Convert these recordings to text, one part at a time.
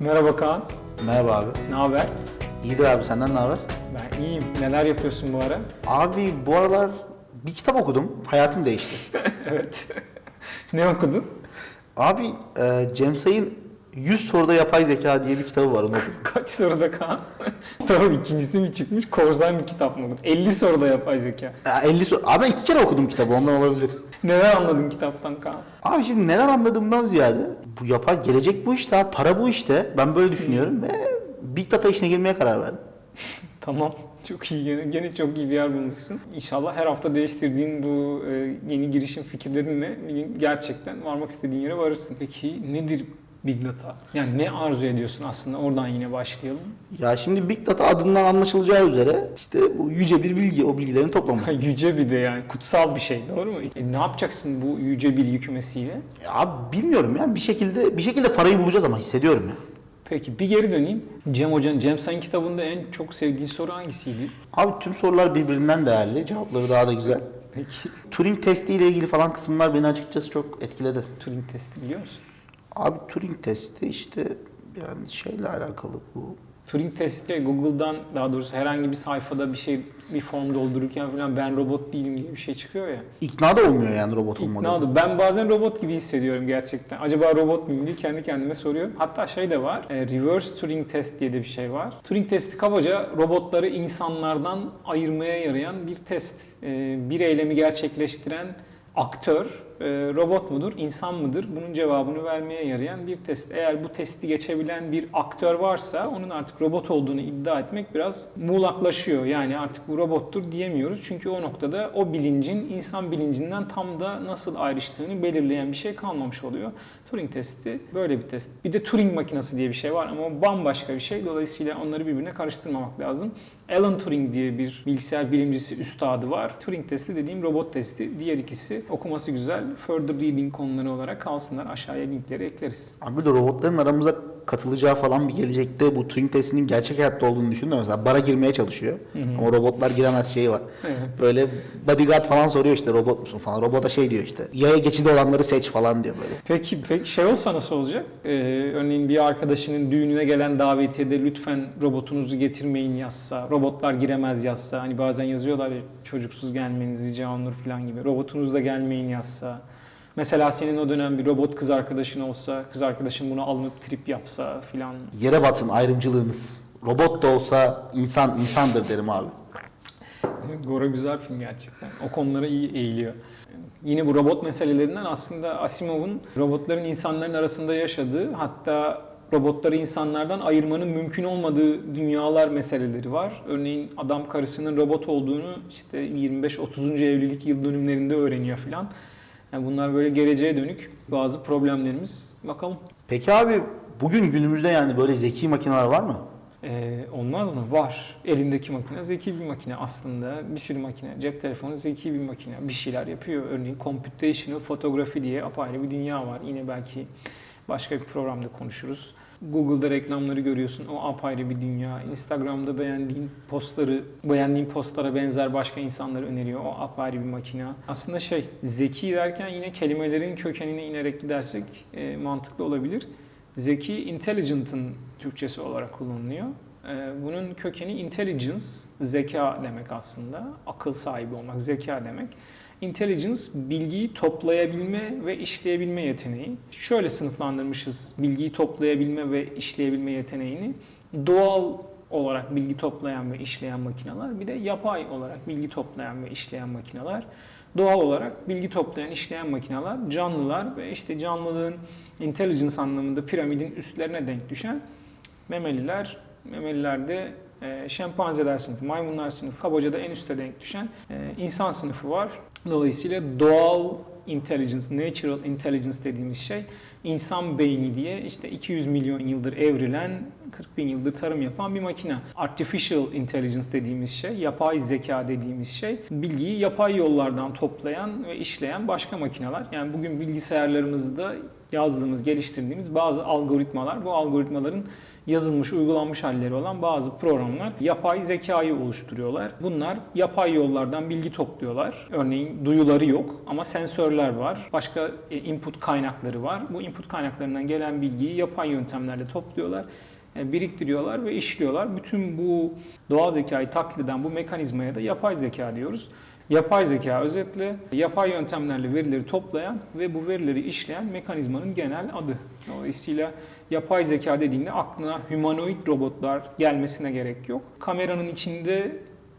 Merhaba Kaan. Merhaba abi. Ne haber? İyidir abi senden ne haber? Ben iyiyim. Neler yapıyorsun bu ara? Abi bu aralar bir kitap okudum. Hayatım değişti. evet. ne okudun? Abi e, Cem Say'ın 100 soruda yapay zeka diye bir kitabı var onu okudum. Kaç soruda Kaan? tamam ikincisi mi çıkmış? Korsan bir kitap mı okudun? 50 soruda yapay zeka. Ya 50 soru. Abi iki kere okudum kitabı ondan olabilir. Neler anladın kitaptan Kaan? Abi şimdi neler anladığımdan ziyade bu yapay gelecek bu işte abi, para bu işte. Ben böyle düşünüyorum ve Big Data işine girmeye karar verdim. Tamam. Çok iyi. Gene, gene çok iyi bir yer bulmuşsun. İnşallah her hafta değiştirdiğin bu e, yeni girişim fikirlerinle gerçekten varmak istediğin yere varırsın. Peki nedir Big Data? Yani ne arzu ediyorsun aslında? Oradan yine başlayalım. Ya şimdi Big Data adından anlaşılacağı üzere işte bu yüce bir bilgi, o bilgilerin toplamı. yüce bir de yani kutsal bir şey doğru mu? E, ne yapacaksın bu yüce bilgi kümesiyle? Ya bilmiyorum ya bir şekilde bir şekilde parayı bulacağız ama hissediyorum ya. Peki bir geri döneyim. Cem Hoca'nın, Cem Sayın kitabında en çok sevdiğin soru hangisiydi? Abi tüm sorular birbirinden değerli, cevapları daha da güzel. Peki Turing testi ile ilgili falan kısımlar beni açıkçası çok etkiledi. Turing testi biliyor musun? Abi Turing testi işte yani şeyle alakalı bu. Turing testi Google'dan daha doğrusu herhangi bir sayfada bir şey bir form doldururken falan ben robot değilim diye bir şey çıkıyor ya. İkna da olmuyor yani robot olmadığı. İkna oldu. Ben bazen robot gibi hissediyorum gerçekten. Acaba robot muyum diye kendi kendime soruyorum. Hatta şey de var. e, Reverse Turing Test diye de bir şey var. Turing testi kabaca robotları insanlardan ayırmaya yarayan bir test. E, Bir eylemi gerçekleştiren aktör robot mudur, insan mıdır? Bunun cevabını vermeye yarayan bir test. Eğer bu testi geçebilen bir aktör varsa onun artık robot olduğunu iddia etmek biraz muğlaklaşıyor. Yani artık bu robottur diyemiyoruz. Çünkü o noktada o bilincin insan bilincinden tam da nasıl ayrıştığını belirleyen bir şey kalmamış oluyor. Turing testi böyle bir test. Bir de Turing makinesi diye bir şey var ama o bambaşka bir şey. Dolayısıyla onları birbirine karıştırmamak lazım. Alan Turing diye bir bilgisayar bilimcisi üstadı var. Turing testi dediğim robot testi. Diğer ikisi okuması güzel. Further reading konuları olarak kalsınlar. Aşağıya linkleri ekleriz. Abi de robotların aramıza katılacağı falan bir gelecekte bu Turing testinin gerçek hayatta olduğunu düşünün. Mesela bara girmeye çalışıyor. Ama robotlar giremez şeyi var. Evet. Böyle bodyguard falan soruyor işte robot musun falan. Robota şey diyor işte. Yaya geçidi olanları seç falan diyor böyle. Peki, peki şey olsa nasıl olacak? Ee, örneğin bir arkadaşının düğününe gelen davetiyede lütfen robotunuzu getirmeyin yazsa, robotlar giremez yazsa, hani bazen yazıyorlar ya çocuksuz gelmeniz rica olunur falan gibi. Robotunuz da gelmeyin yazsa. Mesela senin o dönem bir robot kız arkadaşın olsa, kız arkadaşın bunu alınıp trip yapsa filan. Yere batsın ayrımcılığınız. Robot da olsa insan insandır derim abi. Gora güzel film gerçekten. O konulara iyi eğiliyor. Yine bu robot meselelerinden aslında Asimov'un robotların insanların arasında yaşadığı hatta robotları insanlardan ayırmanın mümkün olmadığı dünyalar meseleleri var. Örneğin adam karısının robot olduğunu işte 25-30. evlilik yıl dönümlerinde öğreniyor filan. Yani bunlar böyle geleceğe dönük bazı problemlerimiz. Bakalım. Peki abi bugün günümüzde yani böyle zeki makineler var mı? Ee, olmaz mı? Var. Elindeki makine zeki bir makine aslında. Bir sürü makine. Cep telefonu zeki bir makine. Bir şeyler yapıyor. Örneğin computational fotoğrafı diye apayrı bir dünya var. Yine belki başka bir programda konuşuruz. Google'da reklamları görüyorsun. O apayrı bir dünya. Instagram'da beğendiğin postları, beğendiğin postlara benzer başka insanlar öneriyor. O apayrı bir makine. Aslında şey, zeki derken yine kelimelerin kökenine inerek gidersek e, mantıklı olabilir. Zeki, intelligent'ın Türkçesi olarak kullanılıyor. Ee, Bunun kökeni intelligence, zeka demek aslında. Akıl sahibi olmak, zeka demek. Intelligence, bilgiyi toplayabilme ve işleyebilme yeteneği. Şöyle sınıflandırmışız bilgiyi toplayabilme ve işleyebilme yeteneğini. Doğal olarak bilgi toplayan ve işleyen makineler, bir de yapay olarak bilgi toplayan ve işleyen makineler. Doğal olarak bilgi toplayan, işleyen makineler canlılar ve işte canlılığın intelligence anlamında piramidin üstlerine denk düşen memeliler. Memelilerde e, şempanzeler sınıfı, maymunlar sınıfı, kabaca da en üste denk düşen e, insan sınıfı var. Dolayısıyla doğal intelligence, natural intelligence dediğimiz şey insan beyni diye işte 200 milyon yıldır evrilen 40 bin yıldır tarım yapan bir makine. Artificial intelligence dediğimiz şey, yapay zeka dediğimiz şey bilgiyi yapay yollardan toplayan ve işleyen başka makineler. Yani bugün bilgisayarlarımızda yazdığımız, geliştirdiğimiz bazı algoritmalar, bu algoritmaların yazılmış, uygulanmış halleri olan bazı programlar yapay zekayı oluşturuyorlar. Bunlar yapay yollardan bilgi topluyorlar. Örneğin duyuları yok ama sensörler var. Başka e, input kaynakları var. Bu input kaynaklarından gelen bilgiyi yapay yöntemlerle topluyorlar, e, biriktiriyorlar ve işliyorlar. Bütün bu doğal zekayı taklit eden bu mekanizmaya da yapay zeka diyoruz. Yapay zeka özetle yapay yöntemlerle verileri toplayan ve bu verileri işleyen mekanizmanın genel adı. Dolayısıyla yapay zeka dediğinde aklına humanoid robotlar gelmesine gerek yok. Kameranın içinde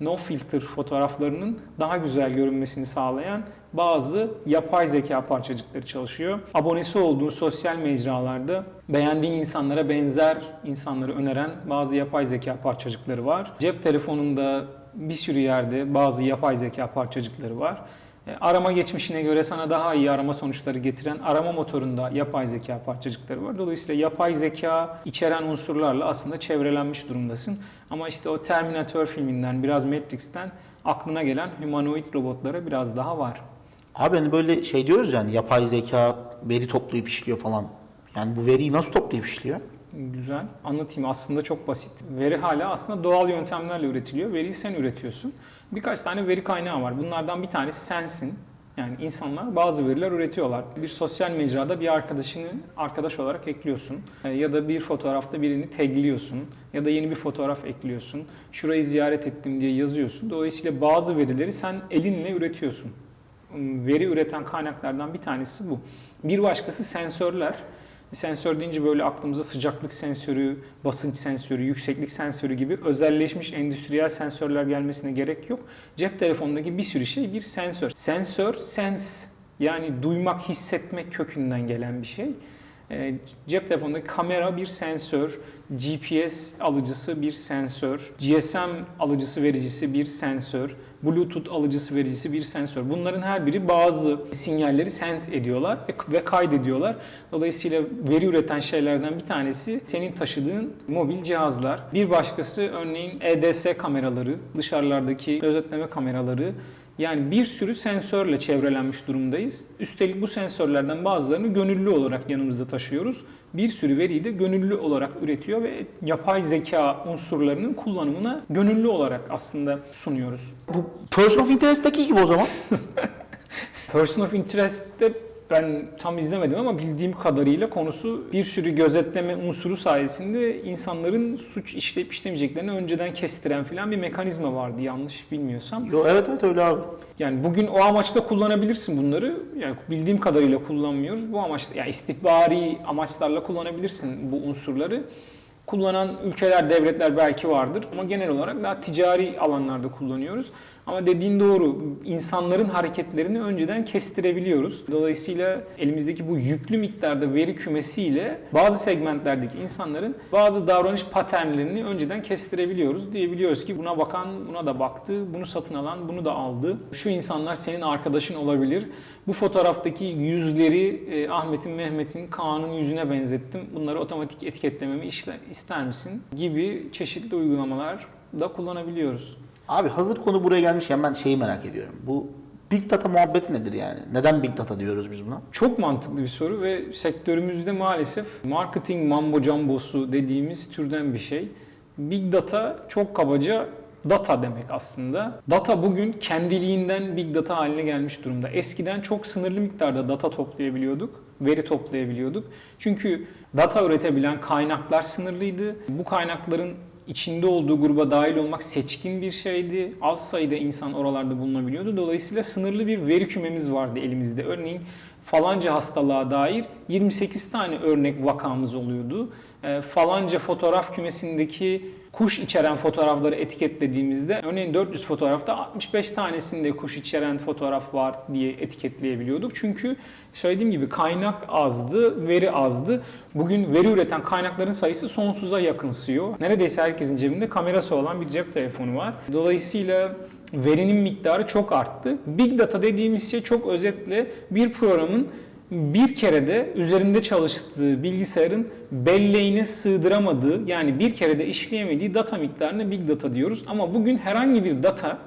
no filter fotoğraflarının daha güzel görünmesini sağlayan bazı yapay zeka parçacıkları çalışıyor. Abonesi olduğu sosyal mecralarda beğendiğin insanlara benzer insanları öneren bazı yapay zeka parçacıkları var. Cep telefonunda bir sürü yerde bazı yapay zeka parçacıkları var. E, Arama geçmişine göre sana daha iyi arama sonuçları getiren arama motorunda yapay zeka parçacıkları var. Dolayısıyla yapay zeka içeren unsurlarla aslında çevrelenmiş durumdasın. Ama işte o Terminator filminden, biraz Matrix'ten aklına gelen humanoid robotlara biraz daha var. Abi hani böyle şey diyoruz yani yapay zeka veri toplayıp işliyor falan. Yani bu veriyi nasıl toplayıp işliyor? Güzel. Anlatayım. Aslında çok basit. Veri hala aslında doğal yöntemlerle üretiliyor. Veriyi sen üretiyorsun. Birkaç tane veri kaynağı var. Bunlardan bir tanesi sensin. Yani insanlar bazı veriler üretiyorlar. Bir sosyal mecrada bir arkadaşını arkadaş olarak ekliyorsun. E, Ya da bir fotoğrafta birini tagliyorsun. Ya da yeni bir fotoğraf ekliyorsun. Şurayı ziyaret ettim diye yazıyorsun. Dolayısıyla bazı verileri sen elinle üretiyorsun. Veri üreten kaynaklardan bir tanesi bu. Bir başkası sensörler. Sensör deyince böyle aklımıza sıcaklık sensörü, basınç sensörü, yükseklik sensörü gibi özelleşmiş endüstriyel sensörler gelmesine gerek yok. Cep telefonundaki bir sürü şey bir sensör. Sensör, sense yani duymak, hissetmek kökünden gelen bir şey. Ee, Cep telefonundaki kamera bir sensör, GPS alıcısı bir sensör, GSM alıcısı vericisi bir sensör, Bluetooth alıcısı vericisi bir sensör. Bunların her biri bazı sinyalleri sense ediyorlar ve kaydediyorlar. Dolayısıyla veri üreten şeylerden bir tanesi senin taşıdığın mobil cihazlar. Bir başkası örneğin EDS kameraları, dışarılardaki gözetleme kameraları. Yani bir sürü sensörle çevrelenmiş durumdayız. Üstelik bu sensörlerden bazılarını gönüllü olarak yanımızda taşıyoruz. Bir sürü veriyi de gönüllü olarak üretiyor ve yapay zeka unsurlarının kullanımına gönüllü olarak aslında sunuyoruz. Bu Person of Interest'teki gibi o zaman. Person of Interest'te ben tam izlemedim ama bildiğim kadarıyla konusu bir sürü gözetleme unsuru sayesinde insanların suç işleyip işlemeyeceklerini önceden kestiren filan bir mekanizma vardı yanlış bilmiyorsam. Yo evet evet öyle abi. Yani bugün o amaçla kullanabilirsin bunları. Yani bildiğim kadarıyla kullanmıyoruz. Bu amaçla yani istihbari amaçlarla kullanabilirsin bu unsurları. Kullanan ülkeler, devletler belki vardır ama genel olarak daha ticari alanlarda kullanıyoruz. Ama dediğin doğru, insanların hareketlerini önceden kestirebiliyoruz. Dolayısıyla elimizdeki bu yüklü miktarda veri kümesiyle bazı segmentlerdeki insanların bazı davranış paternlerini önceden kestirebiliyoruz. Diyebiliyoruz ki buna bakan buna da baktı, bunu satın alan bunu da aldı. Şu insanlar senin arkadaşın olabilir. Bu fotoğraftaki yüzleri e, Ahmet'in, Mehmet'in, Kaan'ın yüzüne benzettim. Bunları otomatik etiketlememi işle, ister misin? Gibi çeşitli uygulamalar da kullanabiliyoruz. Abi hazır konu buraya gelmişken ben şeyi merak ediyorum. Bu Big Data muhabbeti nedir yani? Neden Big Data diyoruz biz buna? Çok mantıklı bir soru ve sektörümüzde maalesef marketing mambo jumbosu dediğimiz türden bir şey. Big data çok kabaca data demek aslında. Data bugün kendiliğinden big data haline gelmiş durumda. Eskiden çok sınırlı miktarda data toplayabiliyorduk, veri toplayabiliyorduk. Çünkü data üretebilen kaynaklar sınırlıydı. Bu kaynakların içinde olduğu gruba dahil olmak seçkin bir şeydi. Az sayıda insan oralarda bulunabiliyordu. Dolayısıyla sınırlı bir veri kümemiz vardı elimizde. Örneğin falanca hastalığa dair 28 tane örnek vakamız oluyordu. E, falanca fotoğraf kümesindeki kuş içeren fotoğrafları etiketlediğimizde örneğin 400 fotoğrafta 65 tanesinde kuş içeren fotoğraf var diye etiketleyebiliyorduk. Çünkü söylediğim gibi kaynak azdı, veri azdı. Bugün veri üreten kaynakların sayısı sonsuza yakınsıyor. Neredeyse herkesin cebinde kamerası olan bir cep telefonu var. Dolayısıyla verinin miktarı çok arttı. Big Data dediğimiz şey çok özetle bir programın bir kerede üzerinde çalıştığı bilgisayarın belleğine sığdıramadığı yani bir kerede işleyemediği data miktarına Big Data diyoruz. Ama bugün herhangi bir data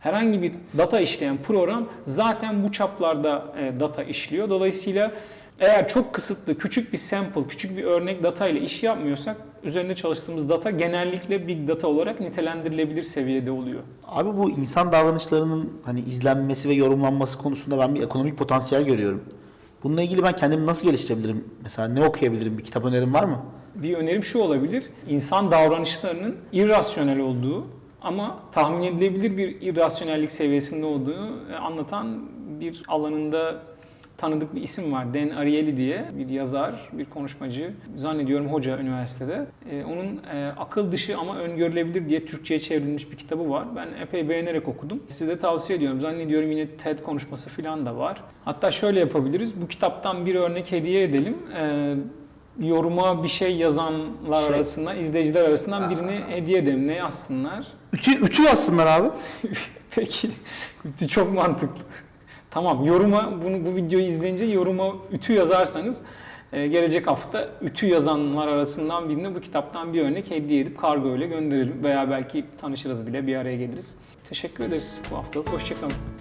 herhangi bir data işleyen program zaten bu çaplarda e, data işliyor. Dolayısıyla eğer çok kısıtlı, küçük bir sample, küçük bir örnek data ile iş yapmıyorsak üzerinde çalıştığımız data genellikle big data olarak nitelendirilebilir seviyede oluyor. Abi bu insan davranışlarının hani izlenmesi ve yorumlanması konusunda ben bir ekonomik potansiyel görüyorum. Bununla ilgili ben kendimi nasıl geliştirebilirim? Mesela ne okuyabilirim? Bir kitap önerim var mı? Bir önerim şu olabilir. İnsan davranışlarının irrasyonel olduğu ama tahmin edilebilir bir irrasyonellik seviyesinde olduğu e, anlatan bir alanında tanıdık bir isim var. Dan Ariely diye bir yazar, bir konuşmacı. Zannediyorum hoca üniversitede. E, onun e, akıl dışı ama öngörülebilir diye Türkçe'ye çevrilmiş bir kitabı var. Ben epey beğenerek okudum. Size de tavsiye ediyorum. Zannediyorum yine TED konuşması falan da var. Hatta şöyle yapabiliriz. Bu kitaptan bir örnek hediye edelim. E, yoruma bir şey yazanlar Şey- arasından, izleyiciler arasından birini hediye edelim. Ne yazsınlar? Ütü, ütü yazsınlar abi. Peki. Çok mantıklı. Tamam. Yoruma bunu bu videoyu izleyince yoruma ütü yazarsanız e, gelecek hafta ütü yazanlar arasından birine bu kitaptan bir örnek hediye edip kargo ile gönderelim veya belki tanışırız bile bir araya geliriz. Teşekkür ederiz bu haftalık. Hoşçakalın.